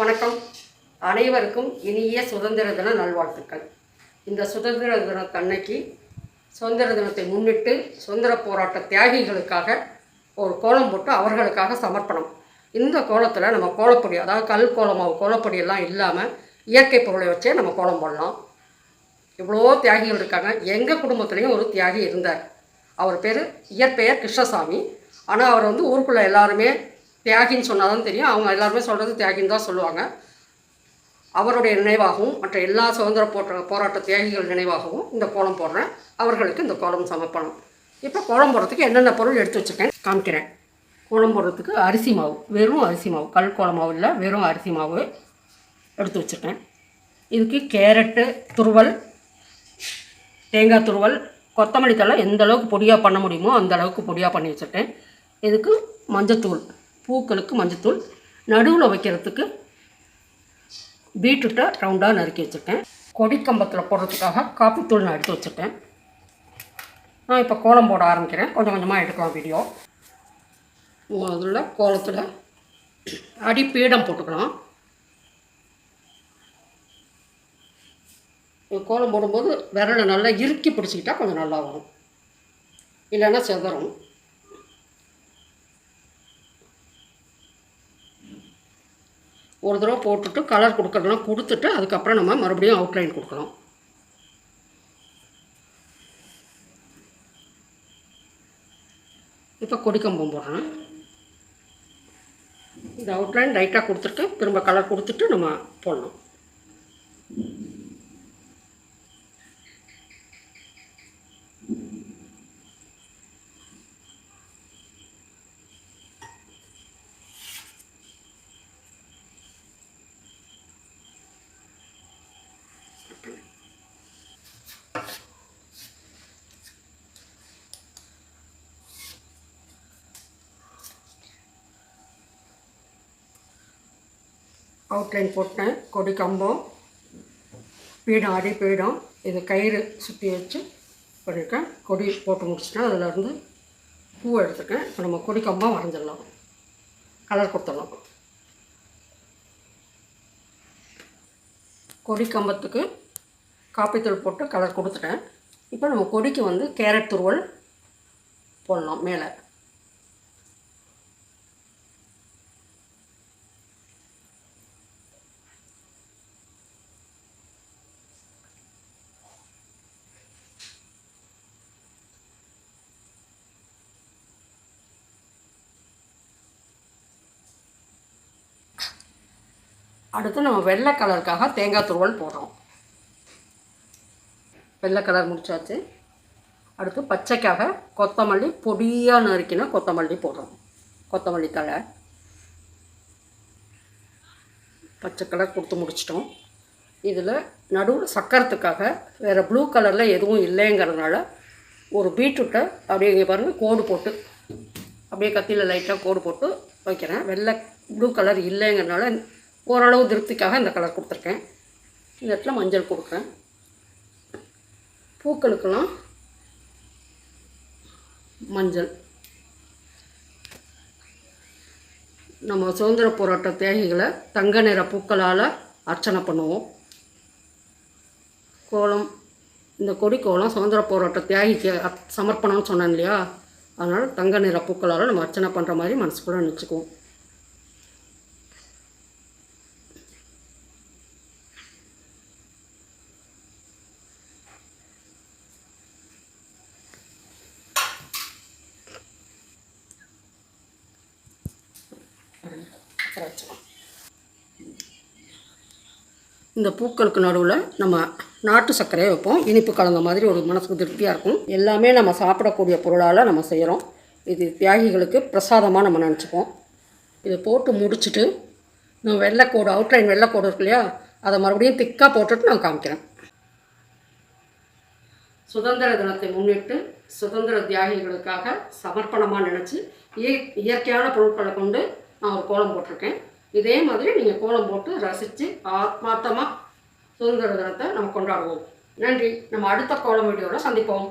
வணக்கம். அனைவருக்கும் இனிய சுதந்திர தின நல்வாழ்த்துக்கள். இந்த சுதந்திர தினத்தன்னைக்கு சுதந்திர தினத்தை முன்னிட்டு சுதந்திர போராட்ட தியாகிகளுக்காக ஒரு கோலம் போட்டு அவர்களுக்காக சமர்ப்பணம். இந்த கோலத்தில் நம்ம கோலப்பொடி அதாவது கல் கோலமாக கோலப்பொடியெல்லாம் இல்லாமல் இயற்கை பொருளை வச்சே நம்ம கோலம் போடலாம். இவ்வளோ தியாகிகள் இருக்காங்க. எங்கள் குடும்பத்துலேயும் ஒரு தியாகி இருந்தார். அவர் பேர் இயற்பெயர் கிருஷ்ணசாமி. ஆனால் அவர் வந்து ஊருக்குள்ளே எல்லாருமே தியாகின்னு சொன்னால் தான் தெரியும். அவங்க எல்லாருமே சொல்கிறது தியாகின்னு தான் சொல்லுவாங்க. அவருடைய நினைவாகவும் மற்ற எல்லா சுதந்திர போட்ட போராட்ட தியாகிகள் நினைவாகவும் இந்த கோலம் போடுறேன். அவர்களுக்கு இந்த கோலம் சமர்ப்பணம். இப்போ கோலம் போடுறதுக்கு என்னென்ன பொருள் எடுத்து வச்சுருக்கேன் காமிக்கிறேன். கோலம் போடுறதுக்கு அரிசி மாவு வெறும் அரிசி மாவு கல் கோலம் மாவு இல்லை வெறும் அரிசி மாவு எடுத்து வச்சுருக்கேன். இதுக்கு கேரட்டு துருவல் தேங்காய் துருவல் கொத்தமல்லி தழை எந்த அளவுக்கு பொடியாக பண்ண முடியுமோ அந்த அளவுக்கு பொடியாக பண்ணி வச்சுருக்கேன். இதுக்கு மஞ்சத்தூள். பூக்களுக்கு மஞ்சத்தூள் நடுவில் வைக்கிறதுக்கு பீட்ரூட்டை ரவுண்டாக நறுக்கி வச்சுருக்கேன். கொடிக்கம்பத்தில் போடுறதுக்காக காப்பித்தூள் நான் எடுத்து வச்சுருக்கேன். நான் இப்போ கோலம் போட ஆரம்பிக்கிறேன். கொஞ்சம் கொஞ்சமாக எடுக்கலாம் வீடியோ அதில் கோலத்தில் அடி பீடம் போட்டுக்கலாம். கோலம் போடும்போது விரலை நல்லா இறுக்கி பிடிச்சிக்கிட்டா கொஞ்சம் நல்லா வரும். இல்லைன்னா செதறும். ஒரு தடவை போட்டுட்டு கலர் கொடுக்கறதெல்லாம் கொடுத்துட்டு அதுக்கப்புறம் நம்ம மறுபடியும் அவுட்லைன் கொடுக்கலாம். இப்போ கொடிக்கம்பம் போடுறேன். இந்த அவுட்லைன் லைட்டாக கொடுத்துட்டு திரும்ப கலர் கொடுத்துட்டு நம்ம போடணும் அவுட்லைன் போட்டேன். கொடி கம்பம் பீடம் அடி பீடம் இது கயிறு சுற்றி வச்சு பண்ணியிருக்கேன். கொடி போட்டு முடிச்சிட்டேன். அதில் இருந்து பூ எடுத்துருக்கேன். இப்போ நம்ம கொடி கம்பம் வரைஞ்சிடலாம். கலர் கொடுத்துடலாம். கொடி கம்பத்துக்கு காப்பித்தூள் போட்டு கலர் கொடுத்துட்டேன். இப்போ நம்ம கொடிக்கு வந்து கேரட் துருவல் போடலாம் மேலே. அடுத்து நம்ம வெள்ளை கலருக்காக தேங்காய் துருவல் போடுறோம். வெள்ளை கலர் முடித்தாச்சு அடுத்து பச்சைக்காக கொத்தமல்லி பொடியாக நறுக்கினா கொத்தமல்லி போடுறோம். கொத்தமல்லி தழை. பச்சை கலர் கொடுத்து முடிச்சிட்டோம். இதில் நடுவில் சக்கரத்துக்காக வேறு ப்ளூ கலரில் எதுவும் இல்லைங்கிறதுனால ஒரு பீட்ரூட்டை அப்படியே இங்கே பாருங்கள் கோடு போட்டு அப்படியே கத்தியில் லைட்டாக கோடு போட்டு வைக்கிறேன். வெள்ளை ப்ளூ கலர் இல்லைங்கிறதுனால ஓரளவு திருப்திக்காக இந்த கலர் கொடுத்துருக்கேன். இந்த இடத்துல மஞ்சள் கொடுக்குறேன். பூக்களுக்கெல்லாம் மஞ்சள். நம்ம சுதந்திர போராட்ட தியாகிகளை தங்க நிற பூக்களால் அர்ச்சனை பண்ணுவோம். கோலம் இந்த கொடி கோலம் சுதந்திர போராட்ட தியாகிக்கு சமர்ப்பணம்னு சொன்னேன் இல்லையா? அதனால் தங்க நிற பூக்களால் நம்ம அர்ச்சனை பண்ணுற மாதிரி மனசுக்குள்ளே நினச்சிக்குவோம். இந்த பூக்களுக்கு நடுவில் நம்ம நாட்டு சர்க்கரையை வைப்போம். இனிப்பு கலந்த மாதிரி ஒரு மனசுக்கு திருப்தியாக இருக்கும். எல்லாமே நம்ம சாப்பிடக்கூடிய பொருளால் நம்ம செய்கிறோம் இது தியாகிகளுக்கு பிரசாதமாக நம்ம நினச்சிப்போம். இதை போட்டு முடிச்சுட்டு நம்ம வெள்ளைக்கோடு அவுட்லைன் வெள்ளைக்கோடு இருக்கு இல்லையா? அதை மறுபடியும் திக்காக போட்டுட்டு நான் காமிக்கிறேன். சுதந்திர தினத்தை முன்னிட்டு சுதந்திர தியாகிகளுக்காக சமர்ப்பணமாக நினச்சி இய இயற்கையான பொருட்களை கொண்டு நான் ஒரு கோலம் போட்டிருக்கேன். இதே மாதிரி நீங்கள் கோலம் போட்டு ரசித்து ஆத்மார்த்தமாக சுதந்திர தினத்தை நம்ம கொண்டாடுவோம். நன்றி. நம்ம அடுத்த கோலம் வீடியோவில் சந்திப்போம்.